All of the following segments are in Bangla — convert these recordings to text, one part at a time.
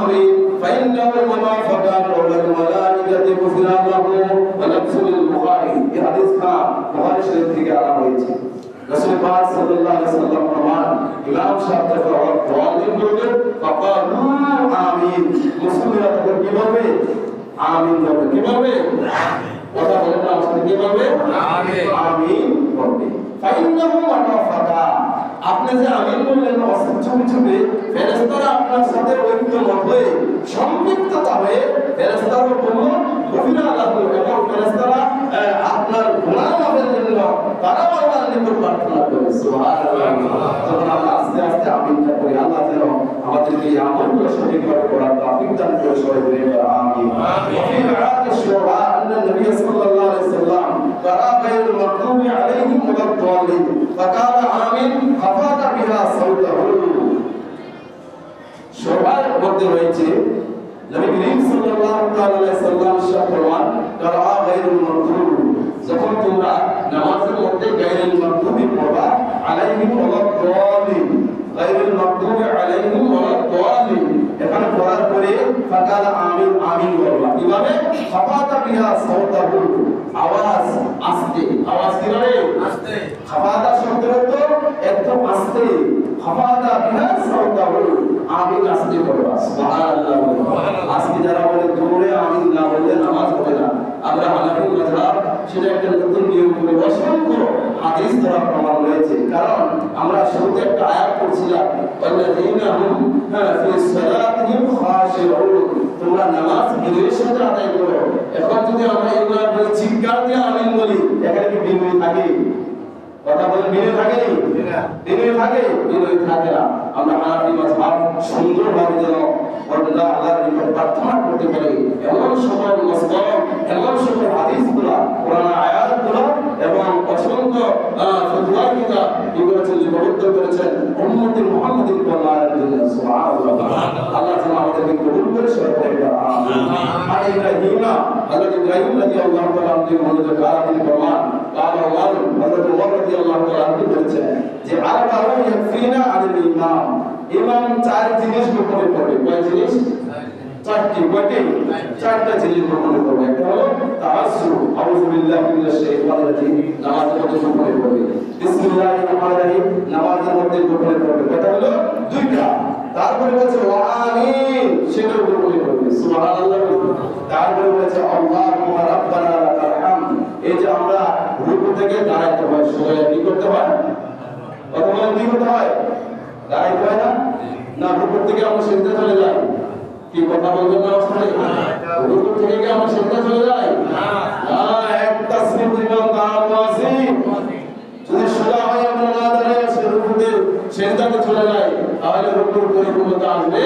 آمين فإنه وما فقى قول الملائكة غفر له ولبس البخاري এই হাদিস কা বুখারী শরীফ থেকে আনা হয়েছে রাসূল পাক সাল্লাল্লাহু আলাইহি সাল্লাম ফরমান ইমাম সাহেব যখন দোয়া করবে ফাকালু আমিন মুসলিমরা তখন কি বলবে আমিন বলবে কি বলবে কথা বলেন না আমার সাথে কি বলবে আমিন। আমিন বলবে ফাইন্নাহু ওয়ানাফাকা আপনি যে আমিন বললেন অসুখ ছবি ছবি ফেরেশতারা আপনার সাথে ঐক্যমত হয়ে সম্পৃক্ততা হয়ে ফেরেশতারা বলল গভীরা আল্লাহ এবং ফেরেশতারা আহ, আপনার গুনাহ মাফের জন্য তারাও আল্লাহর নিকট প্রার্থনা করে সুবহানাল্লাহ তখন আমরা আস্তে আস্তে আমিনটা করি আল্লাহ যেন আমাদেরকে এই আমলগুলো সঠিকভাবে করার তৌফিক দান করে সবাই বলে আমিন وفي عهد الشعراء أن النبي صلى الله عليه وسلم قرأ غير المغضوب عليهم ولا الضالين فقال آمين خفض بها صوته সবার মধ্যে রয়েছে নবী করিম সাল্লাল্লাহু আলাইহি সাল্লাম শাহ ফরমান করা গায়রুল মাগদুব। যখন তোমরা নামাজের মধ্যে গায়রুল মাগদুবি পড়বা আলাইহিম ওয়ালা দালিন গায়রুল মাগদুবি আলাইহিম ওয়ালা দালিন এখানে পড়ার পরে ফাকাল আমিন আমিন বলবা। কীভাবে? খাফাতা বিহা আওয়াজ আস্তে আওয়াজ কীভাবে আস্তে খাফাদা শব্দের অর্থ একদম আস্তে খাফাদা বিহা সাউতাহু আমিন আস্তে পড়বা সুবহানাল্লাহ। আজকে যারা বলে জোরে আমিন না বললে নামাজ হবে না। আমরা হানাফি মাযহাব সেটা একটা নতুন নিয়ম করে অসংখ্য হাদিস দ্বারা প্রমাণ রয়েছে কারণ আমরা শুরুতে একটা আয়াত পড়ছিলাম, ওয়াল্লাযীনা হুম ফি সালাতিহিম খাশিউন। তোমরা নামাজ বিনয়ের সাথে আদায় করো। এখন যদি আমরা এগুলা চিৎকার দিয়ে আমিন বলি, এখানে কি বিনয় থাকে? কথা বলেন বিনয় থাকে? বিনয় থাকে? বিনয় থাকে না। আমরা হানাফি মাযহাব সুন্দরভাবে যেন বন্দা আল্লাহর নিকট প্রার্থনা করতে পারি। এমন সকল মসলম এমন সকল হাদিসগুলো কোরআন আয়াতগুলো এবং অসংখ্য আহ, ফতোয়া কিতাব কি করেছেন লিপিবদ্ধ করেছেন উম্মতি মুহাম্মাদিন কল্যাণের জন্য সুবহানাল্লাহ। আল্লাহ যেন আমাদেরকে কবুল করে সবাই বলবে আমিন। আর ইব্রাহিমা হযরত ইব্রাহিম রাদিয়াল্লাহু তাআলা আমাদের মনোযোগ দ্বারা প্রমাণ? قال عمر হযরত ওমর রাদিয়াল্লাহু তাআলা আপনি বলেছেন যে আরবাউ ইয়াকফিনা আনিল ইমাম ইমাম চার জিনিস গোপনে করবে কয় জিনিস চারটি কয়টি চারটা জিনিস গোপনে করবে একটা হলো তাআসসু আউযু বিল্লাহি মিনাশ শাইতানির রাজিম নামাজের মধ্যে গোপনে করবে বিসমিল্লাহির রহমানির রহিম নামাজের মধ্যে গোপনে করবে কয়টা হলো দুইটা তারপরে বলছে ওয়া আমিন সেটাও গোপনে করবে সুবহানাল্লাহ তারপরে বলছে আল্লাহুম্মা রাব্বানা হয় কি করতে হয়? অথবা কি করতে হয়? দাঁড়াইতে হয় না। না রুকু থেকে আমরা সিজদা চলে যাই। কি কথা বলবেন না আসলে রুকু থেকে কি আমরা সিজদা চলে যাই? না, এক তাসবিহ পরিমাণ দাঁড়ানো আছে যদি সোজা হয়ে আমরা না দাঁড়িয়ে সে রুকুতে সিজদাতে চলে যাই। তাহলে রুকুর পরিপূর্ণতা আসবে?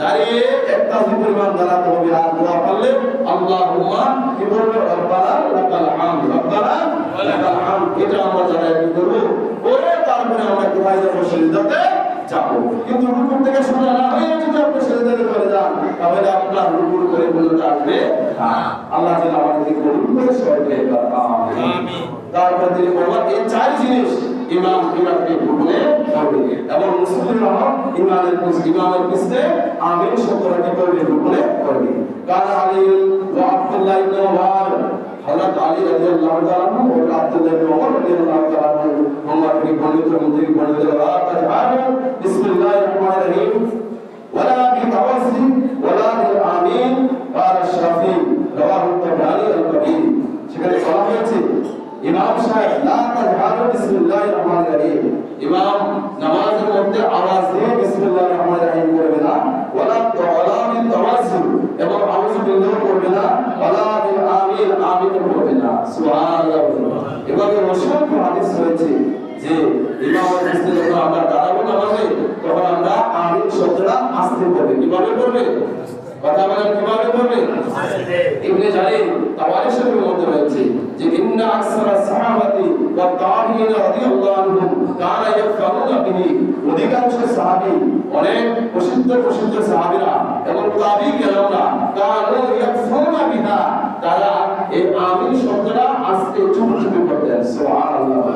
দাঁড়িয়ে এক তাসবিহ পরিমাণ দাঁড়াতে হবে। আর দোয়া করলে আল্লাহুম্মা কি বলবে? রব্বানা লাকাল হামদ। রব্বানা এটা আমরা যারা একটু করব পরে তারপরে আমরা কোথায় যাব সিজদাতে যাব। কিন্তু রুকুর থেকে সোজা না হয়ে যদি আপনি সিজদাতে চলে যান তাহলে আপনার রুকুর পরিপূর্ণতা আসবে আল্লাহ যেন আমাদেরকে করুন। করে। তারপর তিনি বললেন এই চার জিনিস ইমাম ইমামকে করবে এবং মুসলিম রহমান ইমামের পিছনে আমিন শব্দটা করবে ভুলে করবে। কার আলী ওয়া আব্দুল্লাহ ইবনে ওমর। হযরত আলী রাদিয়াল্লাহু তাআলা ও আব্দুল্লাহ ইবনে ওমর রাদিয়াল্লাহু তাআলা ওমর থেকে বর্ণিত মন্দির বর্ণিত লা বিসমিল্লাহির রহমানির রহিম। লা তাজহারু বিসমিল্লাহির রহমানির রহিম। ইমাম নামাজের মধ্যে আওয়াজ দিয়ে বিসমিল্লাহির রহমানির রহিম করবে না। ওয়ালা ওয়ালা বিল তাওয়াসসুল। এবং আউযু বিল্লাহ করবে না। ওয়ালা বিল আমিন আমিন করবে না। সুবহানাল্লাহ। এভাবে অসংখ্য হাদিস রয়েছে যে ইমামের পিছনে যখন আমরা দাঁড়াবো নামাজে তখন আমরা আমিন শব্দটা আস্তে করবে। কীভাবে করবে? কথা বলেন কীভাবে করবে? ইবনে জারির যে الصحابة والتابعين رضي الله عنهم كان يفعلون به অধিকাংশ সাহাবী, অনেক প্রসিদ্ধ প্রসিদ্ধ সাহাবীরা এবং তাবি কেরামরা কানু ইয়াকফুনা বিহা, তারা এই আমিন শব্দটা আজকে চুপ চুপ করতেন সুবহানাল্লাহ।